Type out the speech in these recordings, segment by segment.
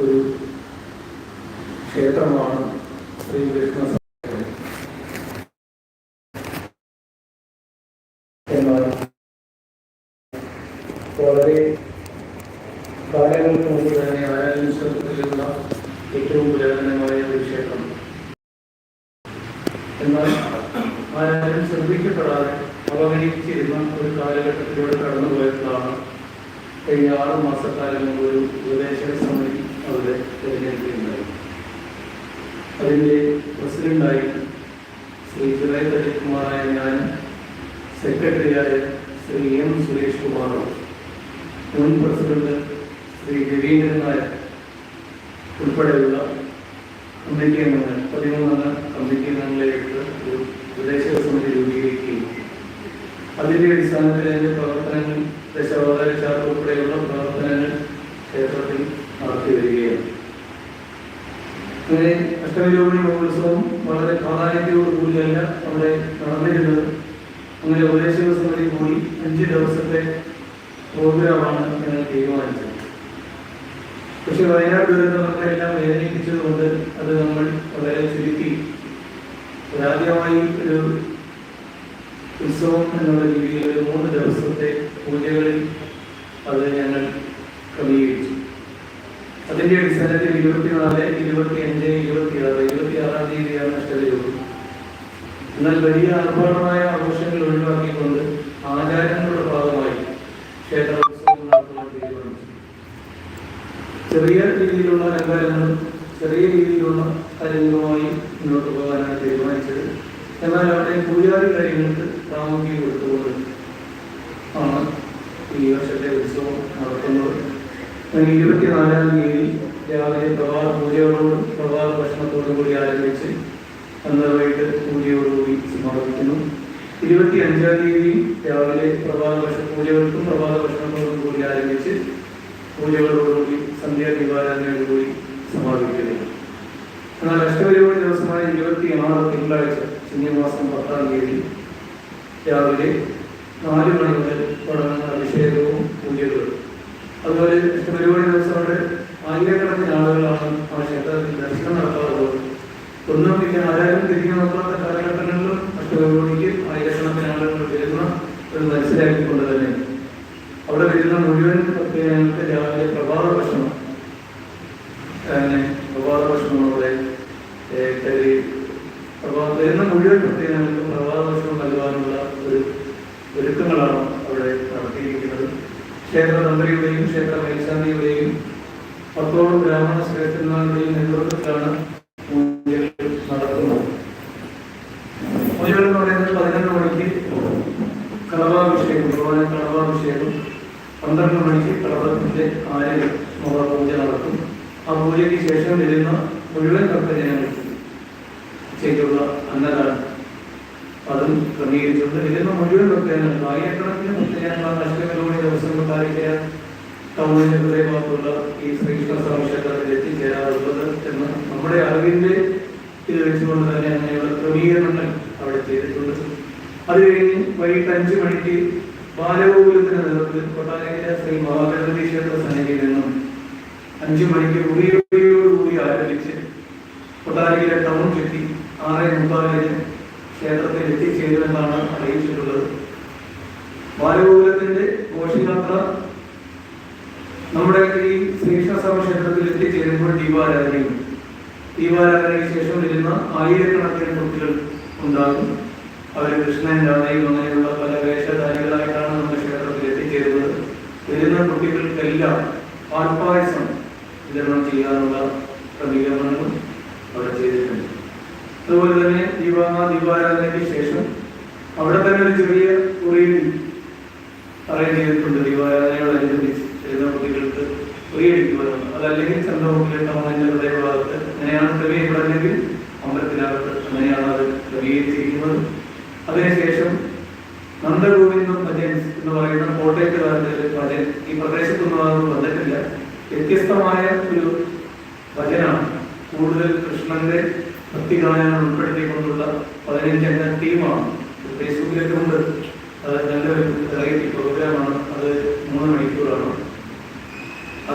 ഒരു ക്ഷേത്രമാണ് ശ്രീകൃഷ്ണ. എന്നാൽ വളരെ കാലങ്ങൾക്ക് മുമ്പ് തന്നെ ആരാധനത്തിലുള്ള ഏറ്റവും പുരാതനമായ ഒരു ക്ഷേത്രം എന്നാൽ ശ്രദ്ധിക്കപ്പെടാതെ അവഗണിച്ചിരുന്ന ഒരു കാലഘട്ടത്തിലൂടെ കടന്നുപോയതാണ് കഴിഞ്ഞ ആറ് മാസക്കാലം മുമ്പ് ഒരു ഉപദേശക സമിതി അവിടെ തിരഞ്ഞെടുക്കുകയുണ്ടായി അതിന്റെ പ്രസിഡന്റായി ശ്രീ ചിറയ കുമാറായ ഞാൻ സെക്രട്ടറിയായ ശ്രീ എം സുരേഷ് കുമാറും മുൻ പ്രസിഡന്റ് ശ്രീ രവീന്ദ്രൻ നായർ ഉൾപ്പെടെയുള്ള കമ്മിറ്റി അംഗങ്ങൾ പതിമൂന്നംഗ കമ്മിറ്റി അംഗങ്ങളിലേക്ക് ഒരു ഉപദേശക സമിതി രൂപീകരിക്കുകയും അതിന്റെ അടിസ്ഥാനത്തിൽ അതിന്റെ പ്രവർത്തനങ്ങൾ ദശാവതാര ചാർട്ട് ഉൾപ്പെടെയുള്ള പ്രവർത്തനങ്ങൾ ക്ഷേത്രത്തിൽ നടത്തി വരികയാണ്. അങ്ങനെ അഷ്ടമിരോഹിണി മഹോത്സവം വളരെ പ്രാധാന്യത്തോടു കൂടിയല്ല അവിടെ നടന്നിരുന്നത്. അങ്ങനെ ഉപദേശക സമിതി കൂടി അഞ്ച് ദിവസത്തെ പ്രോഗ്രാമാണ് ഞങ്ങൾ തീരുമാനിച്ചത്. പക്ഷെ വയനാട് ദുരന്തം നമ്മളെല്ലാം വേദനിപ്പിച്ചതുകൊണ്ട് അത് നമ്മൾ വളരെ ചുരുക്കി. ആദ്യമായി ഒരു ഉത്സവം എന്നുള്ള രീതിയിൽ ഒരു മൂന്ന് ദിവസത്തെ പൂജകളിൽ അത് ഞങ്ങൾ ക്രമീകരിച്ചു അതിന്റെ അടിസ്ഥാനത്തിൽ ഇരുപത്തിനാല് ആറ് ഇരുപത്തി ആറാം തീയതിയാണ് അഷ്ടമിരോഗം എന്നാൽ വലിയ ആർഭാടമായ ആഘോഷങ്ങൾ ഒഴിവാക്കിക്കൊണ്ട് ആചാരങ്ങളുടെ ഭാഗമായി ക്ഷേത്ര ഉത്സവം നടത്തുവാൻ തീരുമാനിച്ചു. ചെറിയ രീതിയിലുള്ള അലങ്കാരങ്ങളും ചെറിയ രീതിയിലുള്ള കാര്യങ്ങളുമായി മുന്നോട്ട് പോകാനാണ് തീരുമാനിച്ചത്. എന്നാൽ അവിടെ പൂജാരി കാര്യങ്ങൾക്ക് പ്രാമുഖ്യം കൊടുത്തുകൊണ്ട് ആണ് ഈ വർഷത്തെ ഉത്സവം നടത്തുന്നത്. അങ്ങനെ ഇരുപത്തിനാലാം തീയതി രാവിലെ പ്രഭാത പൂജയോടും പ്രഭാത ഭക്ഷണത്തോടും കൂടി ആരംഭിച്ച് അന്ന് വൈകിട്ട് പൂജയോടുകൂടി സമാപിക്കുന്നു. ഇരുപത്തി അഞ്ചാം തീയതി രാവിലെ പ്രഭാത ഭക്ഷണ പൂജകൾക്കും പ്രഭാത ഭക്ഷണത്തോടും കൂടി ആരംഭിച്ച് പൂജകളോടുകൂടി ദീപാരാധനയോടുകൂടി സമാപിക്കുന്നു. എന്നാൽ അഷ്ടപരിപാടി ദിവസമായ ഇരുപത്തി ആറ് തിങ്കളാഴ്ച ചിങ്ങമാസം പത്താം തീയതി രാവിലെ നാല് മണി മുതൽ തുടങ്ങുന്ന അഭിഷേകവും അതുപോലെ അഷ്ടപരിപാടി ദിവസം അവിടെ ആയിരക്കണക്കിന് ആളുകളാണ് ആ ക്ഷേത്രത്തിൽ ദർശനം നടത്താറുള്ളത്. ഒന്നും ഇല്ല ആരാരും തിരിഞ്ഞു നോക്കാത്ത കാലഘട്ടങ്ങളിലും അഷ്ടപരിപാടിക്ക് ആയിരക്കണക്കിന് ആളുകൾ വരുന്ന ഒരു മനസ്സിലാക്കിക്കൊണ്ട് തന്നെ. അവിടെ വരുന്ന മുഴുവൻ ഭക്തജനങ്ങൾക്ക് രാവിലെ പ്രഭാത ഭക്ഷണം. പ്രഭാത ഭക്ഷണം അവിടെ കരുതി പ്രഭാത വരുന്ന മുഴുവൻ ഭക്തജനങ്ങൾക്കും പ്രഭാത ഭക്ഷണം നൽകാനുള്ള ഒരു ഒരുക്കങ്ങളാണ് ക്ഷേത്ര ക്ഷേത്ര മേൽശാന്തിയുടെയും പത്തോളം ബ്രാഹ്മണ ശ്രേഷ്ഠന്മാരുടെയും നേതൃത്വത്തിലാണ് പൂജകൾ പറയുന്നത് പതിനൊന്ന് മണിക്ക് കളഭാഭിഷേകം ഭഗവാനെ കളഭാഭിഷേകം പന്ത്രണ്ട് മണിക്ക് കളഭത്തിന്റെ ആയിരം പൂജ നടത്തും ആ പൂജയ്ക്ക് ശേഷം വരുന്ന മുഴുവൻ ഭക്തജനങ്ങൾക്ക് ചെയ്തുള്ള അന്നദാനം. അതും ഇതിന് മുഴുവൻ പ്രത്യേകം ആയിരക്കണക്കിന് ഭക്തജനങ്ങളാണ് അഷ്ടമിലോണി ദിവസം കൊണ്ടായിരിക്കുക ടൗണിന്റെ ഹൃദയഭാഗത്തുള്ള ഈ ശ്രീകൃഷ്ണ സ്വാമി എത്തിച്ചേരാറുള്ളത് എന്ന് നമ്മുടെ അറിവിന്റെ ഇത് വെച്ചുകൊണ്ട് തന്നെ അങ്ങനെയുള്ള ക്രമീകരണങ്ങൾ അവിടെ ചെയ്തിട്ടുണ്ട്. അത് കഴിഞ്ഞ് വൈകിട്ട് അഞ്ചു മണിക്ക് ബാലഗോകുലത്തിന്റെ നേതൃത്വത്തിൽ കൊട്ടാരക്കര ശ്രീ മഹാഗണപതി ക്ഷേത്ര സന്നിധിയിൽ നിന്നും അഞ്ചു മണിക്ക് ഉറിയോടുകൂടി ആരംഭിച്ച് കൊട്ടാരക്കര ടൗൺ ചുറ്റി ആറേ മുക്കാലിന് ക്ഷേത്രത്തിൽ എത്തിച്ചേരുമെന്നാണ് അറിയിച്ചിട്ടുള്ളത്. ബാലഗോകുലത്തിന്റെ ഘോഷയാത്ര നമ്മുടെ ഈ ശ്രീകൃഷ്ണസ്വാമി ക്ഷേത്രത്തിൽ എത്തിച്ചേരുമ്പോൾ ദീപാരാധനയും ദീപാരാധനയ്ക്ക് ശേഷം വരുന്ന ആയിരക്കണക്കിന് കുട്ടികൾ ഉണ്ടാകും. അവർ കൃഷ്ണൻ രാധയും അങ്ങനെയുള്ള പല വേഷധാരികളായിട്ടാണ് നമ്മുടെ ക്ഷേത്രത്തിൽ എത്തിച്ചേരുന്നത്. വരുന്ന കുട്ടികൾക്കെല്ലാം പാൽപ്പായസം വിതരണം ചെയ്യാനുള്ള ക്രമീകരണങ്ങളും അവിടെ ചെയ്തിട്ടുണ്ട്. അതുപോലെ തന്നെ ദീപാ ദീപാരാധനയ്ക്ക് ശേഷം അവിടെ തന്നെ ഒരു ചെറിയ മുറിയിൽ അറേഞ്ച് ചെയ്തിട്ടുണ്ട് ദീപാരാധനയോടനുബന്ധിച്ച് ചെയ്യുന്ന കുട്ടികൾക്ക് ഫ്രീയടിക്കുവാനാണ് അതല്ലെങ്കിൽ ചന്ദ്രമുഖിലെ ടൗണിന്റെ ഹൃദയഭാഗത്ത് അങ്ങനെയാണ് ക്രമീകരിക്കണമെങ്കിൽ അമ്പലത്തിനകത്ത് അങ്ങനെയാണ് അത് ക്രമീകരിച്ചിരിക്കുന്നത്. അതിനുശേഷം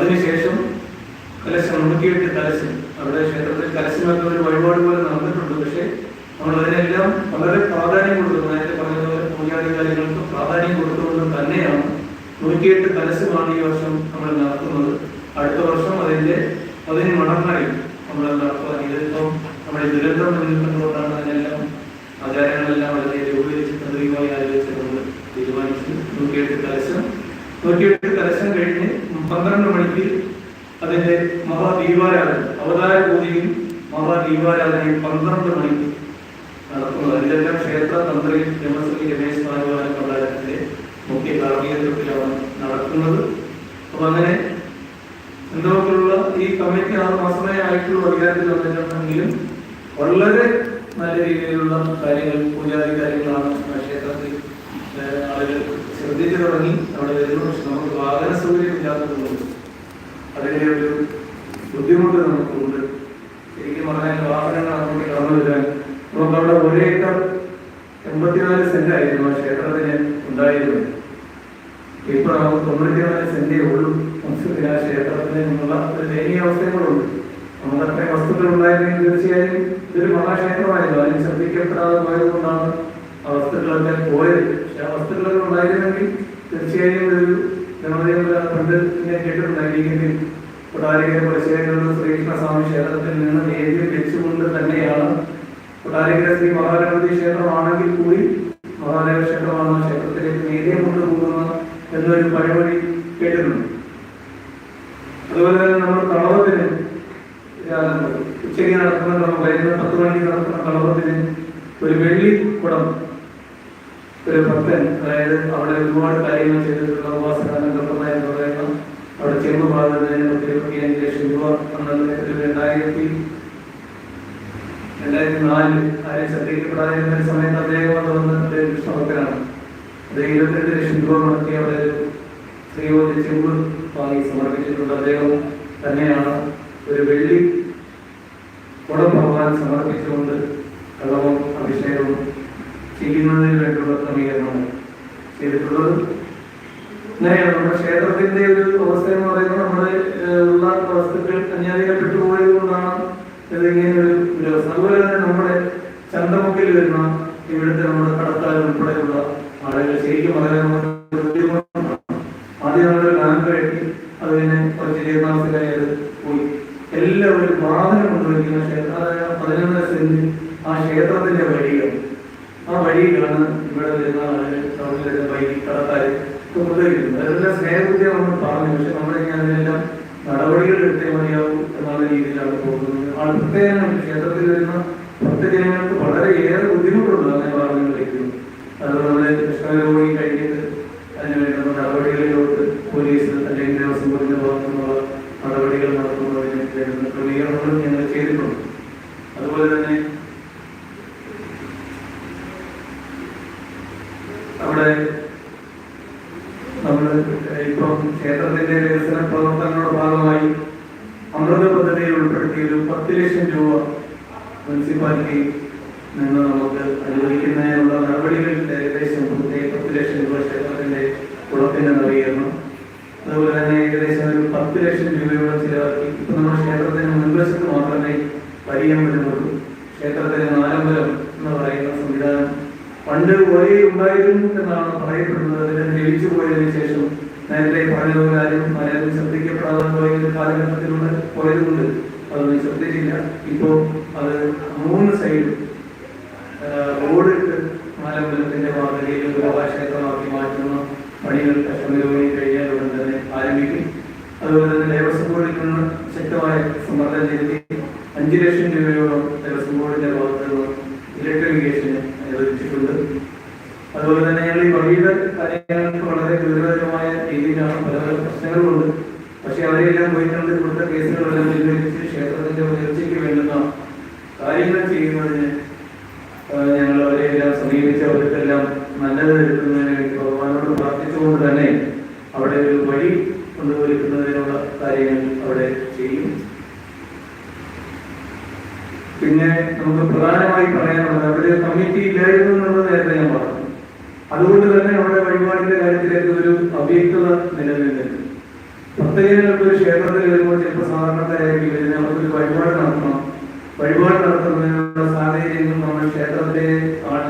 അതിനുശേഷം കലശം നൂറ്റിയെട്ട് കലശം. അവിടെ ക്ഷേത്രത്തിൽ കലശമൊക്കെ ഒരു വഴിപാട് പോലെ നടന്നിട്ടുണ്ട്. പക്ഷേ നമ്മൾ അതിനെല്ലാം വളരെ പ്രാധാന്യം കൊടുക്കുന്നു നേരത്തെ പറഞ്ഞതുപോലെ പൂജാധികാരികൾക്ക് പ്രാധാന്യം കൊടുത്തുകൊണ്ട് തന്നെയാണ് നൂറ്റിയെട്ട് കലശമാണ് ഈ വർഷം നമ്മൾ നടത്തുന്നത്. അടുത്ത വർഷം അതിന്റെ അതിന് മടങ്ങായി നമ്മൾ നടത്തുക ഇതിപ്പം നമ്മുടെ ദുരന്തം മുന്നിൽ കണ്ടുകൊണ്ടാണ് അതിനെല്ലാം ആചാരങ്ങളെല്ലാം വളരെ രൂപീകരിച്ച് പ്രതിയുമായി ആലോചിച്ചുകൊണ്ട് തീരുമാനിച്ചു. നൂറ്റിയെട്ട് കലശം. നൂറ്റിയെട്ട് കലശം കഴിഞ്ഞ് പന്ത്രണ്ട് മണിക്ക് അതിന്റെ മഹാദീപാരാധന അവതാര പൂജയും മഹാദീപാരാധനയും പന്ത്രണ്ട് മണിക്ക് നടക്കുന്നത് ഇതെല്ലാം ക്ഷേത്ര തന്ത്രി രമശ്രീ രമേശ് നാഗവാന കൊണ്ടാരത്തിന്റെ മുഖ്യ കാർമ്മികത്വത്തിലാണ് നടക്കുന്നത്. അപ്പൊ അങ്ങനെ ഈ കമ്മിറ്റി ആറ് മാസമേ ആയിട്ടുള്ള അധികാരത്തിൽ വന്നിട്ടുണ്ടെങ്കിലും വളരെ നല്ല രീതിയിലുള്ള കാര്യങ്ങൾ പൂജാതി ആ ക്ഷേത്രത്തിൽ ഏഹ്, ആളുകൾ തുടങ്ങി അവിടെ വരുന്നു പക്ഷെ നമുക്ക് വാഹന സൗകര്യം ഇല്ലാത്തതുകൊണ്ട് അതിന്റെ ഒരു ബുദ്ധിമുട്ട് നമുക്കുണ്ട്. ശരിക്കും പറഞ്ഞാൽ വാഹനങ്ങൾ അങ്ങോട്ട് കടന്നു വരാൻ നമുക്ക് അവിടെ ഒരു ഏക്കർ എൺപത്തിനാല് സെന്റ് ആയിരുന്നു ആ ക്ഷേത്രത്തിന് ഉണ്ടായിരുന്നത്. ഇപ്പൊ നമുക്ക് തൊണ്ണൂറ്റിനാല് സെന്റേ ഉള്ളൂ. ആ ക്ഷേത്രത്തിന് നിന്നുള്ള ഒരു ദയനീയ അവസ്ഥകളുണ്ട് നമുക്ക് വസ്തുക്കൾ ഉണ്ടായിരുന്നെങ്കിൽ തീർച്ചയായും ഇതൊരു മഹാക്ഷേത്രമായിരുന്നു. അതിന് ശ്രദ്ധിക്കപ്പെടാതെ പോയത് കൊണ്ടാണ് ആ വസ്തുക്കളൊക്കെ പോയത് വസ്തുക്കളൊക്കെ ഉണ്ടായിരുന്നെങ്കിൽ തീർച്ചയായും ഒരു ഗണപതിയുടെ പണ്ട് ഞാൻ കേട്ടിട്ടുണ്ടായിരിക്കും. ക്ഷേത്രത്തിൽ നിന്ന് നേരിൽ വെച്ചുകൊണ്ട് തന്നെയാണ് കൊട്ടാരക്കര ശ്രീ മഹാഗണപതി ക്ഷേത്രമാണെങ്കിൽ കൂടി മഹാദേവ ക്ഷേത്രമാണ് ക്ഷേത്രത്തിലേക്ക് നേരെ കൊണ്ടുപോകുന്ന എന്നൊരു പഴമൊഴി കേട്ടിട്ടുണ്ട്. അതുപോലെ തന്നെ നമ്മൾ കളവത്തിന് ഉച്ചയ്ക്ക് നടക്കുന്ന കളവ് പത്ത് മണിക്ക് നടക്കുന്ന കളവത്തിന് ഒരു വെള്ളി കുടം ഒരു ഭക്തൻ അതായത് അവിടെ ഒരുപാട് കാര്യങ്ങൾ ചെയ്തിട്ടുള്ള ഉപാസനാനന്ദപ്രദായ എന്ന് പറയുന്ന അവിടെ ചെമ്പ് പാടുന്നതിന് രണ്ടായിരത്തി രണ്ടായിരത്തി നാല് ആരെയും ശ്രദ്ധിക്കപ്പെടാതിരുന്ന സമയത്ത് അദ്ദേഹം വന്ന് അദ്ദേഹം കൃഷ്ണഭക്തനാണ് അദ്ദേഹം ഇരുപത്തിരണ്ട് ലക്ഷം രൂപ അവിടെ ഒരു ശ്രീമതി ചെമ്പ് വാങ്ങി സമർപ്പിച്ചിട്ടുണ്ട്. അദ്ദേഹം തന്നെയാണ് ഒരു വെള്ളി കുടം ഭഗവാൻ സമർപ്പിച്ചുകൊണ്ട് കളവും അഭിഷേകവും ചെയ്യുന്നതിന് വേണ്ടിയുള്ള ചെയ്തിട്ടുള്ളത്. അങ്ങനെയാണ് നമ്മുടെ ക്ഷേത്രത്തിന്റെ ഒരു അവസ്ഥ എന്ന് പറയുന്നത്. നമ്മുടെ ഉള്ള വസ്തുക്കൾ അന്യാധികപ്പെട്ടു പോയത് കൊണ്ടാണ് ഇതിങ്ങനെ ഒരു അവസ്ഥ അതുപോലെ തന്നെ നമ്മുടെ ചന്തമുക്കിൽ വരുന്ന ഇവിടുത്തെ നമ്മുടെ കടത്താൽ ഉൾപ്പെടെയുള്ള ആളുകൾ ശരിക്കും വളരെ. ആദ്യം നമ്മൾ അതിനെ കുറച്ച് അത് പോയി. എല്ലാവരും വാഹനം കൊണ്ടുവയ്ക്കുന്ന ക്ഷേത്ര. പതിനൊന്നര സെന്റ് ആ ക്ഷേത്രത്തിന്റെ വഴികൾ ആ വഴിയിലാണ് ഇവിടെ വരുന്ന ആളുകൾ വൈകി കടക്കാര് ഉപദ്രവിക്കുന്നത് അതെല്ലാം സ്നേഹത്തെ നമ്മൾ പറഞ്ഞു പക്ഷെ നമ്മളിങ്ങനെ അതിനെല്ലാം നടപടികൾ എടുത്തേ മതിയാവും എന്നുള്ള രീതിയിലാണ് പോകുന്നത്. പ്രത്യേകം ക്ഷേത്രത്തിൽ വരുന്ന ഭക്തജനങ്ങൾക്ക് വളരെയേറെ ബുദ്ധിമുട്ടുണ്ട് അങ്ങനെ പറഞ്ഞു വയ്ക്കുന്നു അതുപോലെ നമ്മുടെ കൃഷ്ണരോഗി കഴിഞ്ഞിട്ട് അതിന് വേണ്ടുന്ന നടപടികളിലോട്ട് പോലീസ് അല്ലെങ്കിൽ ദേവസ്വം ബോർഡിന്റെ ഭാഗത്തു നിന്നുള്ള നടപടികൾ നടത്തുന്നതിന് വേണ്ടുന്ന ക്രമീകരണങ്ങളും ഞങ്ങൾ ചെയ്തിട്ടുണ്ട് അതുപോലെ തന്നെ അവിടെ നമ്മൾ ഇപ്പം ക്ഷേത്രത്തിന്റെ വികസന പ്രവർത്തനങ്ങളുടെ ഭാഗമായി അമൃത പദ്ധതിയിൽ ഉൾപ്പെടുത്തിയ ഒരു പത്ത് ലക്ഷം രൂപ മുനിസിപ്പാലിറ്റി നിന്ന് നമുക്ക് അനുവദിക്കുന്നതിനുള്ള നടപടികളിൽ ഏകദേശം പ്രത്യേക പത്ത് ലക്ഷം രൂപ ക്ഷേത്രത്തിന്റെ കുളത്തിന്റെ നവീകരണം അതുപോലെ തന്നെ ഏകദേശം ഒരു പത്ത് ലക്ഷം രൂപയോളം ചിലവാക്കി ഇപ്പൊ നമ്മുടെ ക്ഷേത്രത്തിന് മുൻവശത്ത് മാത്രമേ പരിയം വരുന്നുള്ളൂ ക്ഷേത്രത്തിന് നാലമ്പലം എന്ന് പറയുന്ന സംവിധാനം പണ്ട് ഒരേ ഉണ്ടായിരുന്നു എന്നാണ് പറയപ്പെടുന്നത് അതിന് ലഭിച്ചു പോയതിനു ശേഷം നേരത്തെ പറഞ്ഞതുപോലെ ആരും ആരും ശ്രദ്ധിക്കപ്പെടാതെ പോയ ഒരു കാലഘട്ടത്തിലൂടെ പോയതുകൊണ്ട് അതൊന്നും ശ്രദ്ധിച്ചില്ല ഇപ്പോ അത് മൂന്ന് സൈഡ് റോഡിട്ട് മലമ്പലത്തിന്റെ മാതൃകയിൽ ഒരു ക്ഷേത്രമാക്കി മാറ്റുന്ന പണികൾ കശ്മീരോഗി കഴിഞ്ഞാൽ ഉടൻ തന്നെ ആരംഭിക്കും. അതുപോലെ തന്നെ ദേവസ്വം ബോർഡിൽ ശക്തമായ സമ്മർദ്ദം ചെലുത്തി അഞ്ച് ലക്ഷം രൂപയോളം ദേവസ്വം ബോർഡിന്റെ ഭാഗത്ത് നിന്ന് ഇലക്ട്രിഫിക്കേഷന് അനുവദിച്ചിട്ടുണ്ട്. അതുപോലെ തന്നെ ഞങ്ങൾ ഈ വഴിയുടെ കാര്യങ്ങൾക്ക് വളരെ ഗുരുതരമായ രീതിയിലാണ് പല പല പ്രശ്നങ്ങളുണ്ട്. പക്ഷെ അവരെല്ലാം പോയിട്ടുണ്ട് കൊടുത്ത കേസുകളെല്ലാം ക്ഷേത്രത്തിന്റെ കാര്യങ്ങൾ ചെയ്യുന്നതിന് ഞങ്ങൾ അവരെല്ലാം സമീപിച്ച് അവർക്കെല്ലാം നല്ലത് എടുക്കുന്നതിന് ഭഗവാനോട് പ്രാർത്ഥിച്ചുകൊണ്ട് തന്നെ അവിടെ ഒരു വഴി കൊണ്ടുവരുന്നതിനുള്ള കാര്യങ്ങൾ അവിടെ ചെയ്യും. പിന്നെ നമുക്ക് പ്രധാനമായി പറയാനുള്ളത് അവിടെ ഒരു കമ്മിറ്റി ഇല്ലായിരുന്നു എന്നുള്ളത് നേരത്തെ ഞാൻ പറഞ്ഞു. അതുകൊണ്ട് തന്നെ അവിടെ വഴിപാടിന്റെ കാര്യത്തിലേക്ക് ഒരു അവ്യക്തത നിലനിൽക്കുന്നു പ്രത്യേകങ്ങൾക്ക് ഒരു ക്ഷേത്രത്തിൽ വരുമ്പോൾ ചിലപ്പോൾ വഴിപാട് നടത്തുന്നതിനുള്ള സാഹചര്യങ്ങൾ നമ്മൾ ക്ഷേത്രത്തിലെ ആൾ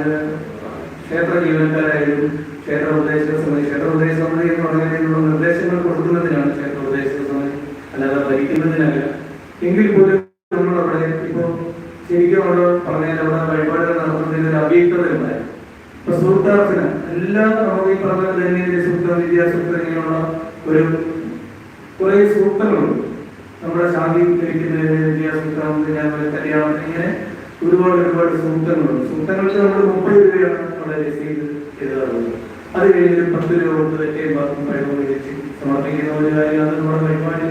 ക്ഷേത്ര ജീവനക്കാരായാലും ക്ഷേത്ര ഉപദേശക സമിതി ക്ഷേത്ര ഉപദേശക സമിതി എന്ന് പറഞ്ഞതിനുള്ള നിർദ്ദേശങ്ങൾ കൊടുക്കുന്നതിനാണ് ക്ഷേത്ര ഉപദേശക സമിതി അല്ലാതെ ഭരിക്കുന്നതിനല്ല. എങ്കിൽ പോലും നമ്മൾ അവിടെ ഇപ്പോൾ ശരിക്കും അവിടെ പറഞ്ഞാൽ അവിടെ വഴിപാടുകൾ നടത്തുന്നതിന് ഒരു അഭിയുക്തത ഉണ്ടായിരുന്നു എല്ലാ നമുക്ക് ഈ പറഞ്ഞ ധന്യന്റെ സൂക്തം വിദ്യാസൂക്തം ഇങ്ങനെയുള്ള ഒരു കുറെ സൂത്രങ്ങളുണ്ട് നമ്മുടെ ശാന്തി ലഭിക്കുന്നതിന് വിദ്യാസൂത്രം പിന്നെ കല്യാണം ഇങ്ങനെ ഒരുപാട് ഒരുപാട് സൂക്തങ്ങളുണ്ട് സൂക്തങ്ങൾക്ക് നമ്മൾ മുപ്പത് രൂപയാണ് നമ്മുടെ രസീത് എഴുതാറുള്ളത് അത് കഴിഞ്ഞ് പത്ത് രൂപ കൊടുത്ത് തെറ്റേം പാർക്കും കഴിവ് വെച്ച് സമർപ്പിക്കുന്ന ഒരു കാര്യം അത് നമ്മുടെ പരിപാടി.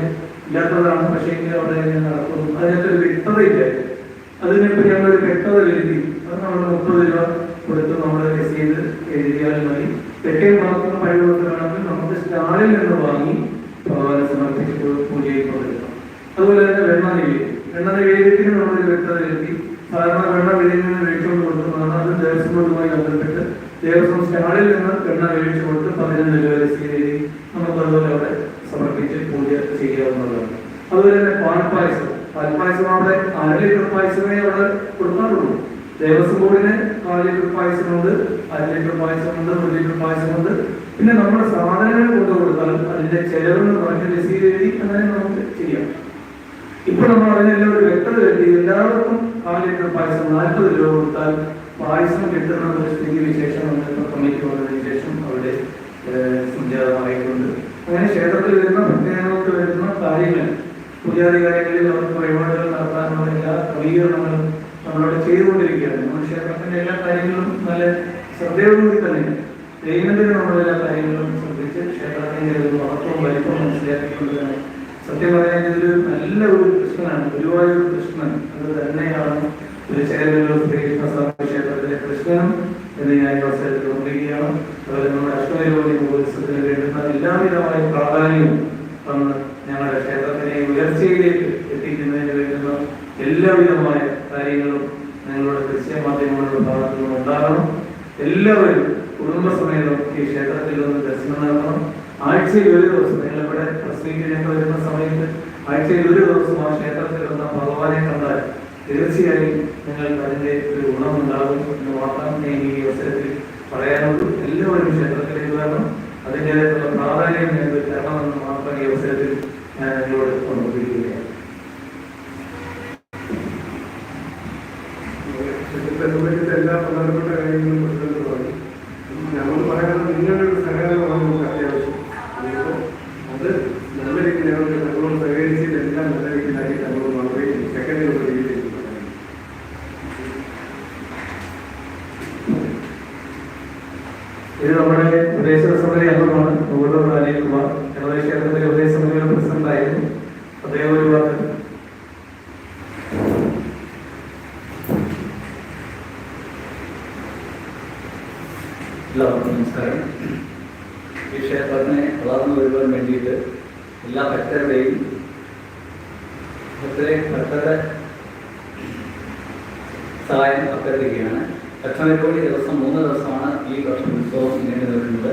ഇല്ലാത്തതാണ് പക്ഷേ എങ്കിലും അവിടെ നടക്കുന്നു. അതിനകത്തൊരു വ്യക്തതയില്ല അതിനെപ്പറ്റി ഞങ്ങളൊരു വ്യക്തത വരുത്തി അത് നമ്മൾ മുപ്പത് രൂപ കൊടുത്ത് നമ്മൾ രസീത് എഴുതിയാൽ മതി. തെറ്റേം പാർക്കുന്ന കഴിവ് വേണമെങ്കിൽ നമുക്ക് സ്റ്റാളിൽ നിന്ന് വാങ്ങി ഭഗവാനെ സമർപ്പിച്ച് പൂജയിൽ പങ്കെടുക്കാം അതുപോലെ തന്നെ വെണ്ണ നിവേദ്യം വെണ്ണ നിവേദ്യത്തിന് നമ്മളൊരു വ്യക്തത വരുത്തി സാധാരണ വെണ്ണ നിന്ന് മേടിച്ചുകൊണ്ട് കൊടുക്കുന്നതാണ് അത് ദേവസ്വം ബോർഡുമായി ബന്ധപ്പെട്ട് ദേവസ്വം സ്റ്റാളിൽ നിന്ന് വെണ്ണ മേടിച്ചു കൊടുത്ത് പതിനഞ്ച് രൂപ സ്വീകരി നമുക്ക് അതുപോലെ അവിടെ സമർപ്പിച്ച് പൂജ ചെയ്യാവുന്നതാണ്. അതുപോലെ തന്നെ പാൽപ്പായസം. പാൽപ്പായസം അവിടെ അര ലിറ്റർ പായസമേ അവിടെ കൊടുക്കാറുള്ളൂ. ദേവസ്വം ബോർഡിന് നാല് ലിറ്റർ പായസമുണ്ട് അര ലിറ്റർ പായസമുണ്ട് ഒരു ലിറ്റർ പായസമുണ്ട്. പിന്നെ നമ്മുടെ സാധനങ്ങൾ കൊണ്ടു കൊടുത്താൽ അതിന്റെ ചെലവെന്ന് പറഞ്ഞ് രസീത് എഴുതി അങ്ങനെ നമുക്ക് ചെയ്യാം. ഇപ്പൊ നമ്മൾ അതിനെല്ലാം ഒരു വ്യക്തത എല്ലാവർക്കും ആ ലിറ്റർ പായസം നാൽപ്പത് രൂപ കൊടുത്താൽ പായസം കിട്ടുന്ന ഒരു സ്ഥിതി വിശേഷം നമ്മൾ കമ്മിറ്റി വന്നതിന് ശേഷം അവിടെ സംജാതമായിട്ടുണ്ട് അങ്ങനെ ക്ഷേത്രത്തിൽ വരുന്ന ഭക്തജനങ്ങൾക്ക് വരുന്ന കാര്യങ്ങൾ പൂജാധികാരികളിൽ അവർക്ക് വഴിപാടുകൾ നടത്താനുള്ള എല്ലാ ക്രമീകരണങ്ങളും നമ്മളവിടെ ചെയ്തുകൊണ്ടിരിക്കുകയാണ്. നമ്മൾ ക്ഷേത്രത്തിന്റെ എല്ലാ കാര്യങ്ങളും നല്ല ശ്രദ്ധയോടുകൂടി തന്നെ ദൈനംദിന നമ്മളെല്ലാ കാര്യങ്ങളും ശ്രദ്ധിച്ച് ക്ഷേത്രത്തിന്റെ ഒരു മഹത്വവും വലിപ്പവും മനസ്സിലാക്കിക്കൊണ്ട് തന്നെ സത്യം നല്ല ഒരു കൃഷ്ണനാണ് ഗുരുവായൂർ കൃഷ്ണൻ അത് തന്നെയാണ് ഒരു ചേരൂർ ശ്രീകൃഷ്ണസ്വാമി ക്ഷേത്രത്തിലെ കൃഷ്ണനും എന്ന് ഞാൻ അവസരത്തിൽ ഓർമ്മിക്കുകയാണ് അതുപോലെ നമ്മുടെ അഷ്ടമരോഗി മഹോത്സവത്തിന് വേണ്ടുന്ന എല്ലാവിധമായ പ്രാധാന്യവും തന്ന് ഞങ്ങളുടെ ക്ഷേത്രത്തിനെ ഉയർച്ചയിലേക്ക് എത്തിക്കുന്നതിന് വേണ്ടുന്ന എല്ലാവിധമായ കാര്യങ്ങളും നിങ്ങളുടെ ദൃശ്യമാധ്യമങ്ങളുടെ മാധ്യമങ്ങളുടെ ഭാഗത്തു നിന്ന് ഉണ്ടാകണം. എല്ലാവരും കുടുംബസമേതം ഈ ക്ഷേത്രത്തിൽ നിന്ന് ദർശനം നടത്തണം. ആഴ്ചയിൽ ഒരു ദിവസം നിങ്ങളിവിടെ പ്രസംഗിക്കാൻ വരുന്ന സമയത്ത് ആഴ്ചയിൽ ഒരു ദിവസം ആ ക്ഷേത്രത്തിൽ വന്ന ഭഗവാനെ കണ്ടാൽ തീർച്ചയായും നിങ്ങൾക്ക് അതിന്റെ ഒരു ഗുണമുണ്ടാകും എന്ന് മാത്രം ഞാൻ ഈ അവസരത്തിൽ പറയാനുള്ളൂ. എല്ലാവരും ക്ഷേത്രത്തിലേക്ക് വരണം. അതിന്റെതായിട്ടുള്ള പ്രാധാന്യം നിങ്ങൾക്ക് തരണമെന്ന് മാത്രം ഈ അവസരത്തിൽ ഞാൻ നിങ്ങളോട് ഓർമ്മിപ്പിക്കുകയാണ് ക്ഷേത്രത്തെ എല്ലാ പ്രധാനപ്പെട്ട കാര്യങ്ങളും പ്രസിഡന്റ് പറഞ്ഞു ഞങ്ങൾ പറയുന്നത് നിങ്ങളുടെ ഒരു സഹകരണമാണ് നമുക്ക് അത്യാവശ്യം അതുകൊണ്ട് അത് നല്ല രീതിയിൽ ഞങ്ങൾക്ക് ഞങ്ങളോട് സഹകരിച്ചിട്ട് എല്ലാം നല്ല രീതിയിലാക്കി ഞങ്ങൾ വളരെ സെക്കൻഡ് രീതിയിൽ ഇത് നമ്മുടെ പ്രദേശ സമിതി അംഗമാണ് മുകുളം അനിൽ കുമാർ. ഞങ്ങളുടെ ക്ഷേത്രത്തിലെ ഉപദേശ സമിതിയുടെ പ്രസിഡന്റ് ആയിരുന്നു അദ്ദേഹം ഒരു ലക്ഷണക്കോടി ദിവസം മൂന്ന് ദിവസമാണ് ഈ വർഷം ഉത്സവം നീണ്ടു നിൽക്കുന്നത്.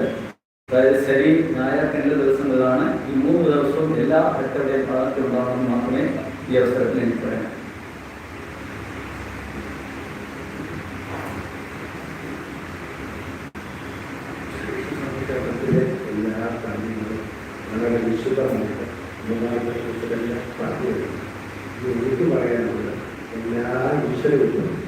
അതായത് ശരി ഞായർ രണ്ട് ദിവസങ്ങളിലാണ് ഈ മൂന്ന് ദിവസവും എല്ലാ ഭക്തരുടെയും ഭാഗത്ത് ഉണ്ടാകുമെന്ന് മാത്രമേ ഈ അവസരത്തിൽ എനിക്ക് പറയാം എല്ലാ കാര്യങ്ങളും